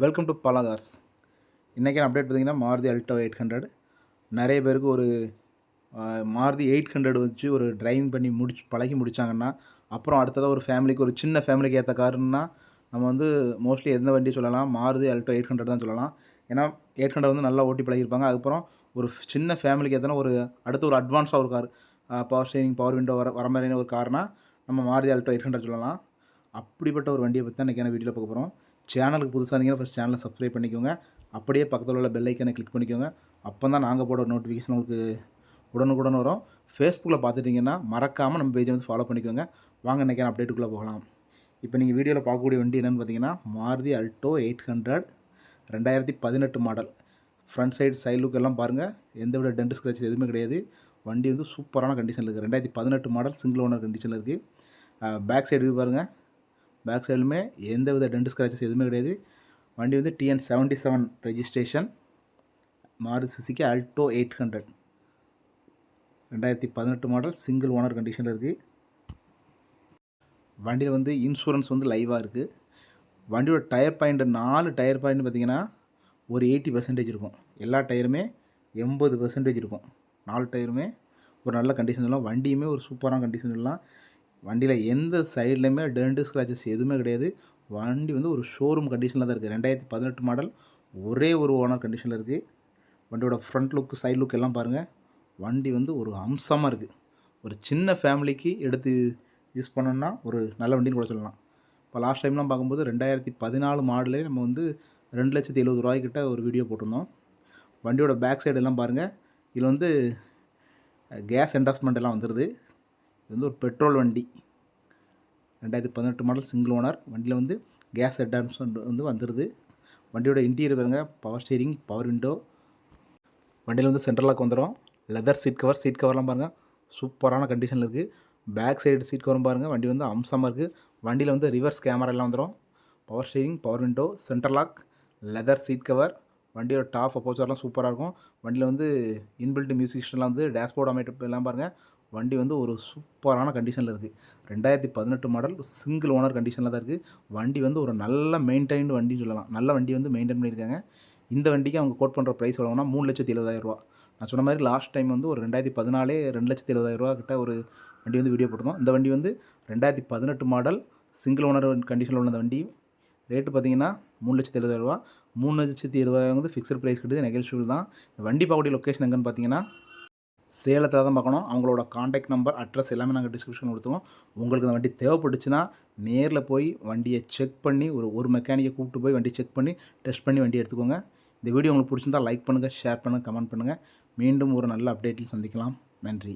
Welcome to பலாகார்ஸ் இன்றைக்கி update பார்த்தீங்கன்னா Maruti Alto eight hundred நிறைய பேருக்கு ஒரு மாருதி எயிட் ஹண்ட்ரட் வச்சு ஒரு டிரைவிங் பண்ணி முடிச்சு பழகி முடிச்சாங்கன்னா அப்புறம் அடுத்ததாக ஒரு ஃபேமிலிக்கு ஒரு சின்ன ஃபேமிலிக்கு ஏற்ற காருன்னா நம்ம வந்து மோஸ்ட்லி எந்த வண்டி சொல்லலாம் மாருதி அல்டோ எயிட் ஹண்ட்ரட் தான் சொல்லலாம். ஏன்னா எயிட் ஹண்ட்ரட் வந்து நல்லா ஓட்டி பழகிருப்பாங்க அதுக்கப்புறம் ஒரு சின்ன ஃபேமிலிக்கு ஏற்றனா ஒரு அடுத்து ஒரு அட்வான்ஸாக ஒரு car power steering power window வர வர மாதிரியான ஒரு கார்னால் நம்ம மாருதி அல்டோ எயிட் ஹண்ட்ரட் சொல்லலாம். அப்படிப்பட்ட ஒரு வண்டியை பற்றி தான் இன்றைக்கான வீட்டில் பார்க்க போகிறோம் சேனலுக்கு புதுசாக இருந்தீங்கன்னா ஃபஸ்ட் சேனலை சப்ஸ்கிரைப் பண்ணிக்கோங்க. அப்படியே பக்கத்தில் உள்ள பெல் ஐக்கனை கிளிக் பண்ணிக்கோங்க. அப்போ தான் நாங்கள் போட நோட்டிஃபிகேஷன் உங்களுக்கு உடனுக்குடன் வரும். ஃபேஸ்புக்கில் பார்த்துட்டிங்கன்னா மறக்காமல் நம்ம பேஜை வந்து ஃபாலோ பண்ணிக்கோங்க. வாங்க இன்றைக்கான அப்டேட்டுக்குள்ளே போகலாம். இப்போ நீங்கள் வீடியோவில் பார்க்கக்கூடிய வண்டி என்னென்னு பார்த்தீங்கன்னா மாருதி அல்டோ எயிட் ஹண்ட்ரட் ரெண்டாயிரத்தி பதினெட்டு model front side side look எல்லாம் பாருங்கள் எந்த விட டென்ட் ஸ்க்ராச்சஸ் எதுவுமே கிடையாது. வண்டி வந்து சூப்பரான கண்டிஷனில் இருக்குது ரெண்டாயிரத்தி பதினெட்டு மாடல் சிங்கிள் ஓனர் கண்டிஷனில் இருக்குது பேக் சைடு பாருங்கள் பேக் சைடுமே எந்த வித டென்ட் ஸ்க்ராச்சஸ் எதுவுமே கிடையாது. வண்டி வந்து TN seventy seven registration Maruti சுசிக்கு Alto eight hundred ரெண்டாயிரத்தி பதினெட்டு மாடல் சிங்கிள் ஓனர் கண்டிஷனில் இருக்குது வண்டியில் வந்து இன்சூரன்ஸ் வந்து லைவாக இருக்குது வண்டியோட டயர் பாயிண்ட் நாலு டயர் பாயிண்ட் பார்த்திங்கன்னா ஒரு எயிட்டி பர்சன்டேஜ் இருக்கும். எல்லா டயருமே எண்பது பர்சன்டேஜ் இருக்கும். நாலு டயருமே ஒரு நல்ல கண்டிஷன் கண்டிஷன்லாம் வண்டியுமே ஒரு சூப்பரான கண்டிஷன்லாம் வண்டியில் எந்த சைட்லையுமே டென்ட் ஸ்க்ராச்சஸ் எதுவுமே கிடையாது. வண்டி வந்து ஒரு ஷோரூம் கண்டிஷனில் தான் இருக்குது ரெண்டாயிரத்தி பதினெட்டு மாடல் ஒரே ஒரு ஓனர் கண்டிஷனில் இருக்குது வண்டியோட ஃப்ரண்ட் லுக் சைடு லுக் எல்லாம் பாருங்கள் வண்டி வந்து ஒரு அம்சமாக இருக்குது ஒரு சின்ன ஃபேமிலிக்கு எடுத்து யூஸ் பண்ணோன்னா ஒரு நல்ல வண்டின்னு கூட சொல்லலாம். இப்போ லாஸ்ட் டைம்லாம் பார்க்கும்போது ரெண்டாயிரத்தி பதினாலு மாடலே நம்ம வந்து ரெண்டு லட்சத்தி எழுபது ரூபாய்க்கிட்ட ஒரு வீடியோ போட்டிருந்தோம். வண்டியோட பேக் சைடு எல்லாம் பாருங்கள் இதில் வந்து கேஸ் என்டாஸ்மெண்ட் எல்லாம் வந்துடுது இது வந்து ஒரு பெட்ரோல் வண்டி. ரெண்டாயிரத்தி பதினெட்டு மாடல் சிங்கிள் ஓனர் வண்டியில் வந்து கேஸ் என்டாஸ்மெண்ட் வந்து வந்துடுது வண்டியோட இன்டீரியர் பாருங்க. பவர் ஸ்டீரிங் பவர் விண்டோ வண்டியில் வந்து சென்ட்ரலாக வந்துடும் லெதர் சீட் கவர் சீட் கவர்லாம் பாருங்கள் சூப்பரான கண்டிஷனில் இருக்குது பேக் சைடு சீட் கவரும் பாருங்கள் வண்டி வந்து அம்சமாக இருக்குது வண்டியில் வந்து ரிவர்ஸ் கேமரா எல்லாம் வந்துடும் power steering power window central lock leather seat cover வண்டியோட டாப் அப்போச்சர்லாம் சூப்பராக இருக்கும். வண்டியில் வந்து இன்பில்ட் மியூசிக் வந்து டேஷ்போர்ட் அமைப்பு எல்லாம் பாருங்கள் வண்டி வந்து ஒரு சூப்பரான கண்டிஷனில் இருக்குது ரெண்டாயிரத்தி பதினெட்டு மாடல் சிங்கிள் ஓனர் கண்டிஷனில் தான் இருக்குது வண்டி வந்து ஒரு நல்ல மெயின்டைன்டு வண்டின்னு சொல்லலாம். நல்ல வண்டி வந்து மெயின்டைன் பண்ணியிருக்காங்க. இந்த வண்டிக்கு அவங்க கோட் பண்ணுற ப்ரைஸ் எவ்வளோனா மூணு லட்சத்தி எழுபதாயிரரூவா நான் சொன்ன மாதிரி லாஸ்ட் டைம் வந்து ஒரு ரெண்டாயிரத்தி பதினாலே ரெண்டு லட்சத்தி எழுபதாயிரரூவா கிட்ட ஒரு வண்டி வந்து வீடியோ போட்டிருந்தோம். இந்த வண்டி வந்து ரெண்டாயிரத்தி பதினெட்டு மாடல் சிங்கிள் ஓனர் கண்டிஷனில் உள்ள வண்டி. ரேட்டு பார்த்தீங்கன்னா மூணு லட்சத்தி எழுபதாயிரரூவா மூணு லட்சத்தி எழுபதாயிரம் வந்து ஃபிக்ஸட் ப்ரைஸ் கிட்டது நெகல்ஷியபிள் தான். இந்த வண்டி பார்க்கக்கூடிய லொக்கேஷன் எங்கன்னு பார்த்தீங்கன்னா சேலத்தில் தான் பார்க்கணும். அவங்களோட காண்டாக்ட் நம்பர் அட்ரஸ் எல்லாமே நாங்கள் டிஸ்கிரிப்ஷன் கொடுத்துருவோம். உங்களுக்கு அந்த வண்டி தேவைப்பட்டுச்சுன்னா நேரில் போய் வண்டியை செக் பண்ணி ஒரு ஒரு மெக்கானிக்கை கூப்பிட்டு போய் வண்டி செக் பண்ணி டெஸ்ட் பண்ணி வண்டி எடுத்துக்கோங்க. இந்த வீடியோ உங்களுக்கு பிடிச்சிருந்தா லைக் பண்ணுங்கள் ஷேர் பண்ணுங்கள் கமெண்ட் பண்ணுங்கள் மீண்டும் ஒரு நல்ல அப்டேட்டில் சந்திக்கலாம். நன்றி.